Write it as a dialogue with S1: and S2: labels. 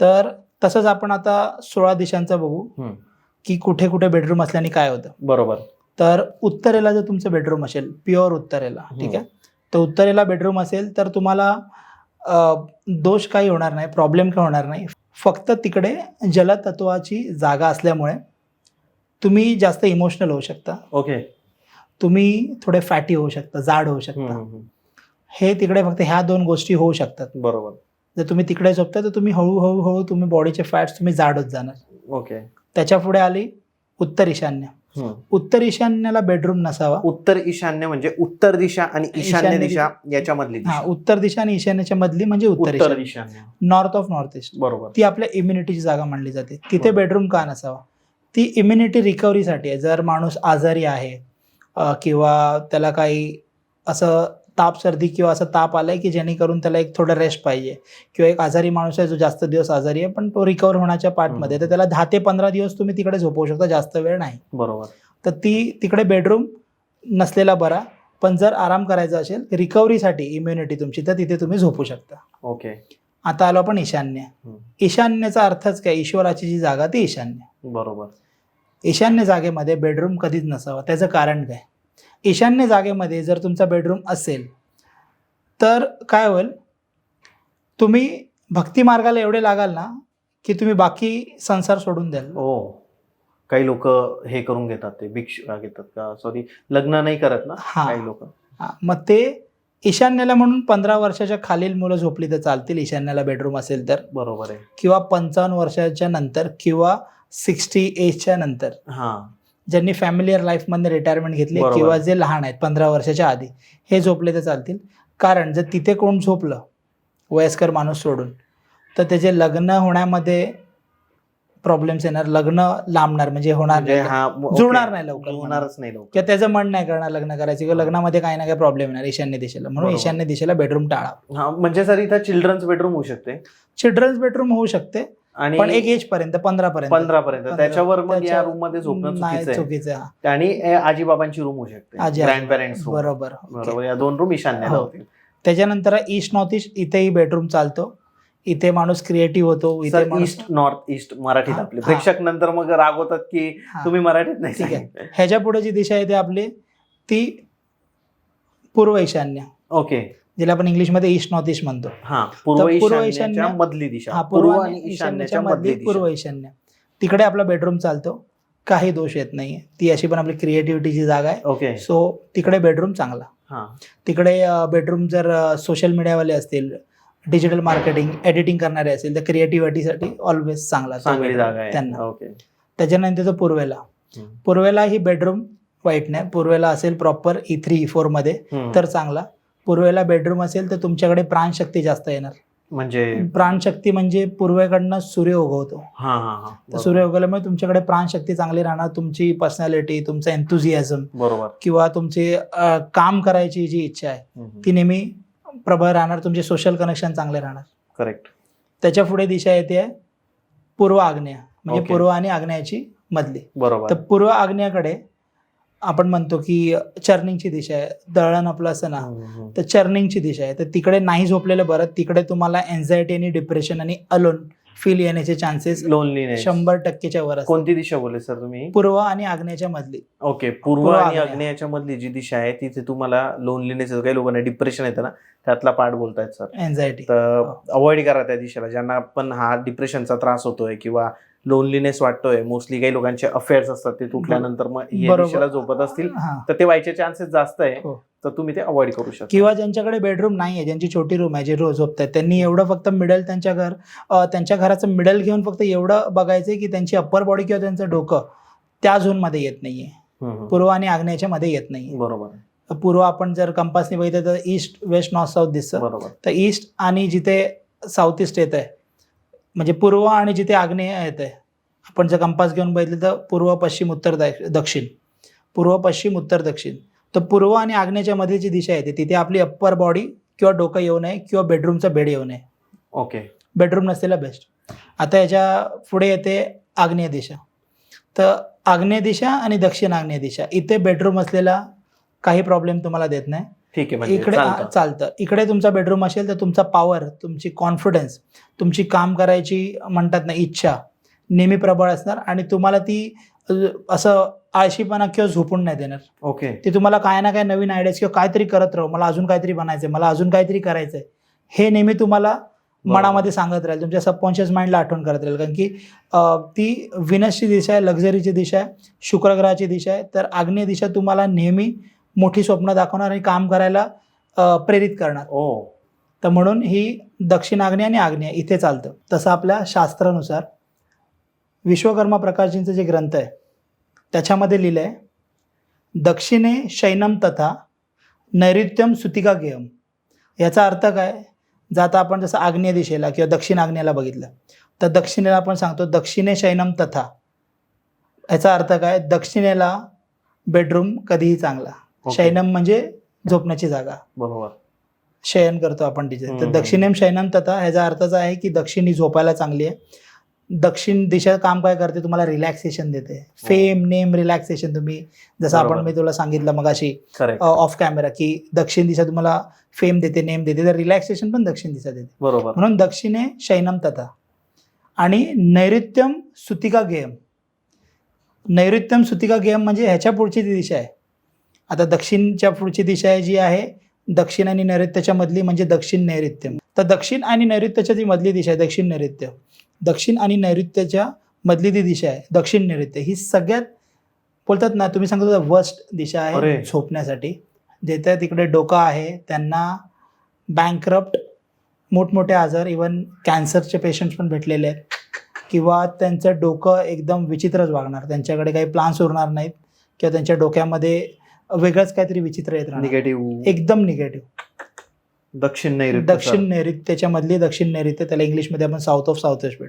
S1: तर तसंच आपण आता सोळा दिशांचं बघू. की कुठे कुठे बेडरूम असल्याने काय होतं.
S2: बरोबर.
S1: तर उत्तरेला जर तुमचं बेडरूम असेल प्युअर उत्तरेला ठीक आहे? तर उत्तरेला बेडरूम असेल तर तुम्हाला दोष काही होणार नाही प्रॉब्लेम काही होणार नाही. फक्त तिकडे जलतत्वाची जागा असल्यामुळे तुम्ही जास्त इमोशनल होऊ शकता.
S2: ओके.
S1: तुम्ही थोडे फॅटी होऊ शकता जाड होऊ शकता. हे तिकडे फक्त ह्या दोन गोष्टी होऊ शकतात.
S2: बरोबर.
S1: जर तुम्ही तिकडे झोपता तर तुम्ही हळूहळू हळू तुम्ही बॉडीचे फॅट्स तुम्ही जाड होत जाणार.
S2: ओके
S1: त्याच्या पुढे आली उत्तर ईशान्य. उत्तर ईशान्याला बेडरूम नसावा.
S2: उत्तर ईशान्य म्हणजे उत्तर दिशा आणि ईशान्य दिशा. याच्यामधली
S1: हा
S2: दिशा
S1: उत्तर दिशा आणि ईशान्याच्या मधली म्हणजे उत्तर ईशान्य. नॉर्थ ऑफ नॉर्थ ईस्ट
S2: बरोबर.
S1: ती आपल्या इम्युनिटीची जागा मानली जाते. तिथे. बेडरूम का नसावा? ती इम्युनिटी रिकव्हरीसाठी आहे. जर माणूस आजारी आहे किंवा त्याला काही असं ताप सर्दी किंवा असं ताप आलाय की जेणेकरून त्याला एक थोडं रेस्ट पाहिजे. किंवा एक आजारी माणूस आहे जो जास्त दिवस आजारी आहे पण तो रिकवर होण्याच्या पार्टमध्ये तर त्याला दहा ते पंधरा दिवस तुम्ही तिकडे झोपवू शकता जास्त वेळ नाही.
S2: बरोबर.
S1: तर ती तिकडे बेडरूम नसलेला बरा पण जर आराम करायचा असेल रिकव्हरीसाठी इम्युनिटी तुमची तर तिथे तुम्ही झोपू शकता.
S2: ओके.
S1: आता आलो आपण ईशान्य. ईशान्येचा अर्थच काय? ईश्वराची जी जागा ती ईशान्य.
S2: बरोबर.
S1: ईशान्य जागेमध्ये बेडरूम कधीच नसावा. त्याचं कारण काय? ईशान्य जागेमध्ये जर तुमचा बेडरूम असेल तर काय होईल? तुम्ही भक्ती मार्गाला एवढे लागाल ना की तुम्ही बाकी संसार सोडून द्याल.
S2: हो. काही लोक हे करून घेतात ते भिक्षा घेतात का? सॉरी लग्न नाही करत ना
S1: हा.
S2: काही लोक.
S1: हा, मग ते ईशान्याला म्हणून पंधरा वर्षाच्या खालील मुलं झोपली तर चालतील ईशान्याला बेडरूम असेल तर.
S2: बरोबर आहे.
S1: किंवा पंचावन्न वर्षाच्या नंतर किंवा सिक्स्टी एजच्या नंतर.
S2: हा.
S1: ज्यांनी फॅमिलीयर लाईफमध्ये रिटायरमेंट घेतली
S2: बरोबर.
S1: किंवा जे लहान आहेत पंधरा वर्षाच्या आधी हे झोपले तर चालतील. कारण जर तिथे कोण झोपलं वयस्कर माणूस सोडून तर त्याचे लग्न होण्यामध्ये प्रॉब्लेम्स येणार. लग्न लांबणार म्हणजे होणार
S2: म्हणजे
S1: नाही
S2: हा.
S1: जुळणार नाही लवकर.
S2: जुळणारच नाही लवकर.
S1: किंवा त्याचं मन नाही करणार लग्न करायचं किंवा लग्नामध्ये काही ना काही प्रॉब्लेम येणार ईशान्य दिशेला. म्हणून
S2: बरोबर.
S1: ईशान्य दिशेला बेडरूम टाळा.
S2: हा म्हणजे सर इथं चिल्ड्रन्स बेडरूम होऊ शकते.
S1: चिल्ड्रन्स बेडरूम होऊ शकते.
S2: आणि
S1: पण एक एज पर्यंत पंधरा पर्यंत.
S2: पंधरा पर्यंत. त्याच्यावर मग या रूममध्ये झोपणं चुकीचं आहे.
S1: आहे.
S2: आणि आजीबाबांची रूम होऊ शकते. ग्रँड पेरेंट्स
S1: बरोबर.
S2: या दोन रूम ईशान्याला
S1: हो.
S2: होतील.
S1: त्याच्यानंतर ईस्ट नॉर्थ ईस्ट इथेही बेडरूम चालतो. इथे माणूस क्रिएटिव्ह होतो. इथे
S2: ईस्ट नॉर्थ ईस्ट मराठीत आपले. प्रेक्षक नंतर मग रागवतात की
S1: हा.
S2: तुम्ही मराठीत नाही
S1: ठीक आहे. ह्याच्या पुढे जी दिशा येते आपली ती पूर्व ईशान्य.
S2: ओके
S1: जिला आपण इंग्लिशमध्ये ईस्ट नॉर्थ ईस्ट म्हणतो.
S2: हा पूर्व
S1: ईशान्य-
S2: मधली दिशा.
S1: हा
S2: पूर्व आणि ईशान्याच्या मधली
S1: पूर्व ईशान्य. तिकडे आपला बेडरूम चालतो. काही दोष येत नाही ती अशी पण आपली क्रिएटिव्हिटीची जागा आहे.
S2: ओके
S1: सो तिकडे बेडरूम चांगला.
S2: हा.
S1: तिकडे बेडरूम जर सोशल मीडियावाले असतील डिजिटल मार्केटिंग एडिटिंग करणारे असतील तर क्रिएटिव्हिटीसाठी ऑलवेज चांगला. त्यांना.
S2: ओके
S1: त्याच्यानंतर तो पूर्वेला. पूर्वेला ही बेडरूम वाईट नाही. पूर्वेला असेल प्रॉपर ई थ्री ई
S2: फोरमध्ये.
S1: तर चांगला. पूर्वेला बेडरूम असेल तर तुमच्याकडे प्राणशक्ती जास्त येणार.
S2: म्हणजे?
S1: प्राणशक्ती म्हणजे पूर्वेकडनं सूर्य उगवतो. तर. सूर्य उगवल्यामुळे तुमच्याकडे प्राणशक्ती चांगली राहणार तुमची पर्सनॅलिटी तुमचं एन्थुझियाझम
S2: बरोबर.
S1: किंवा तुमची काम करायची जी इच्छा आहे. ती नेहमी प्रबळ राहणार तुमचे सोशल कनेक्शन चांगले राहणार.
S2: करेक्ट
S1: त्याच्या पुढे दिशा येते पूर्व आग्नेय. म्हणजे. पूर्व आणि आग्नेयाची मधली.
S2: बरोबर.
S1: तर पूर्व आग्नेयाकडे आपण म्हणतो की चर्निंगची दिशा आहे. दळण आपलं असं ना
S2: हम्म, हम्म.
S1: तर चर्निंगची दिशा आहे. तर तिकडे नाही झोपलेलं बरं तिकडे तुम्हाला एन्झायटी आणि डिप्रेशन आणि अलोन फील येण्याचे चान्सेस
S2: लोनलीनेस
S1: शंभर टक्केच्या वर.
S2: कोणती दिशा बोलले सर तुम्ही?
S1: पूर्व आणि आग्नेयाच्या मधली.
S2: ओके पूर्व आणि
S1: आग्नेय.
S2: आग्नेयाच्या मधली जी दिशा आहे तिथे तुम्हाला लोनलीनेस काही लोकांना डिप्रेशन येतं ना त्यातला पार्ट बोलतायत सर.
S1: एन्झायटी
S2: तर अवॉइड करा त्या दिशेला. ज्यांना पण हा डिप्रेशनचा त्रास होतोय किंवा लोनलीनेस वाटतोय. मोस्टली काही लोकांचे अफेअर्स असतात ते तुटल्यानंतर मग या
S1: बरोबर.
S2: दिशेला झोपत असतील. तर ते व्हायचे चान्सेस जास्त आहे.
S1: हो.
S2: तर तुम्ही ते अवॉइड करू शकता.
S1: किंवा ज्यांच्याकडे बेडरूम नाही आहे ज्यांची छोटी रूम आहे जे रोज झोपतात त्यांनी एवढं फक्त मिडल त्यांच्या घर त्यांच्या घराचं मिडल घेऊन फक्त एवढं बघायचं की त्यांची अप्पर बॉडी किंवा त्यांचं डोकं त्या झोनमध्ये येत नाहीये. पूर्व आणि आग्नेयाच्या मध्ये येत नाहीये.
S2: बरोबर
S1: पूर्व आपण जर कंपासने बघितलं तर ईस्ट वेस्ट नॉर्थ साऊथ दिसतं.
S2: बरोबर.
S1: तर ईस्ट आणि जिथे साऊथ ईस्ट येत आहे म्हणजे पूर्व आणि जिथे आग्नेय येत आहे आपण जर कंपास घेऊन बघितलं तर पूर्व पश्चिम उत्तर दक्षिण. पूर्व पश्चिम उत्तर दक्षिण. तर पूर्व आणि आग्नेयाच्या मध्ये जी दिशा येते तिथे आपली अप्पर बॉडी किंवा डोकं येऊ नये किंवा बेडरूमचा बेड येऊ नये.
S2: ओके
S1: बेडरूम नसलेला बेस्ट आता याच्यापुढे येते आग्नेय दिशा. तर आग्नेय दिशा आणि दक्षिण आग्नेय दिशा इथे बेडरूम असलेला काही प्रॉब्लेम तुम्हाला देत नाही.
S2: ठीक आहे म्हणजे
S1: इकडे
S2: चालतं.
S1: इकडे तुमचा बेडरूम असेल तर तुमचा पॉवर तुमची कॉन्फिडन्स तुमची काम करायची म्हणतात ना इच्छा नेहमी प्रबळ असणार आणि तुम्हाला ती असं आळशीपणा किंवा झोपून नाही देणार.
S2: ओके
S1: ती तुम्हाला काय ना काय नवीन आयडियाज किंवा काहीतरी करत राहू. मला अजून काहीतरी बनायचंय मला अजून काहीतरी करायचंय. हे नेहमी तुम्हाला मनामध्ये सांगत राहील तुमच्या सबकॉन्शियस माइंडला आठवण करत राहील. कारण की ती विनसची दिशा आहे लक्झरीची दिशा आहे शुक्रग्रहाची दिशा आहे. तर आग्नेय दिशा तुम्हाला नेहमी मोठी स्वप्न दाखवणार आणि काम करायला प्रेरित करणार.
S2: ओ
S1: तर म्हणून ही दक्षिण आग्नेय आणि आग्नेय इथे चालतं. तसं आपल्या शास्त्रानुसार विश्वकर्मा प्रकाशजींचं जे ग्रंथ आहे त्याच्यामध्ये लिहिलं आहे दक्षिणे शैनम तथा नैऋत्यम सुतिका गेयम. याचा अर्थ काय? जर आता आपण जसं आग्नेय दिशेला किंवा दक्षिण आग्नेयाला बघितलं तर दक्षिणेला आपण सांगतो दक्षिणे शैनम तथा. याचा अर्थ काय? दक्षिणेला बेडरूम कधीही चांगला. शैनम म्हणजे झोपण्याची जागा.
S2: बरोबर.
S1: शयन करतो आपण तिथे. तर. दक्षिणेम शयनम तथा ह्याचा अर्थच आहे की दक्षिण ही झोपायला चांगली आहे. दक्षिण दिशा काम काय करते? तुम्हाला रिलॅक्सेशन देते. फेम नेम रिलॅक्सेशन तुम्ही जसं आपण. मी तुला सांगितलं मगाशी
S2: करेक्ट
S1: ऑफ कॅमेरा की दक्षिण दिशा तुम्हाला फेम देते नेम देते तर रिलॅक्सेशन पण दक्षिण दिशा देते.
S2: बरोबर.
S1: म्हणून दक्षिणे शैनम तथा. आणि नैऋत्यम सुतिका गेयम. नैऋत्यम सुतिका गेयम म्हणजे ह्याच्या पुढची ती दिशा आहे. आता दक्षिणच्या पुढची दिशा आहे जी आहे दक्षिण आणि नैऋत्यच्या मधली म्हणजे दक्षिण नैऋत्यम तर दक्षिण आणि नैऋत्यच्या जी मधली दिशा आहे दक्षिण नैऋत्य. दक्षिण आणि नैऋत्यच्या मधली ती दिशा आहे दक्षिण नैऋत्य. ही सगळ्यात बोलतात ना तुम्ही सांगतो वर्स्ट दिशा आहे. झोपण्यासाठी. जिथे तिकडे डोका आहे त्यांना बँकरप्ट मोठमोठे आजार इवन कॅन्सरचे पेशंट्स पण भेटलेले आहेत. किंवा त्यांचं डोकं एकदम विचित्रच वागणार. त्यांच्याकडे काही प्लान्स उरणार नाहीत. किंवा त्यांच्या डोक्यामध्ये वेगळंच काहीतरी विचित्र येत राहणार.
S2: निगेटिव्ह
S1: एकदम निगेटिव्ह
S2: दक्षिण नैऋत्य
S1: दक्षिण नैऋत्यच्या मधली दक्षिण नैऋत्य त्याला इंग्लिशमध्ये आपण साऊथ ऑफ साऊथ वेस्ट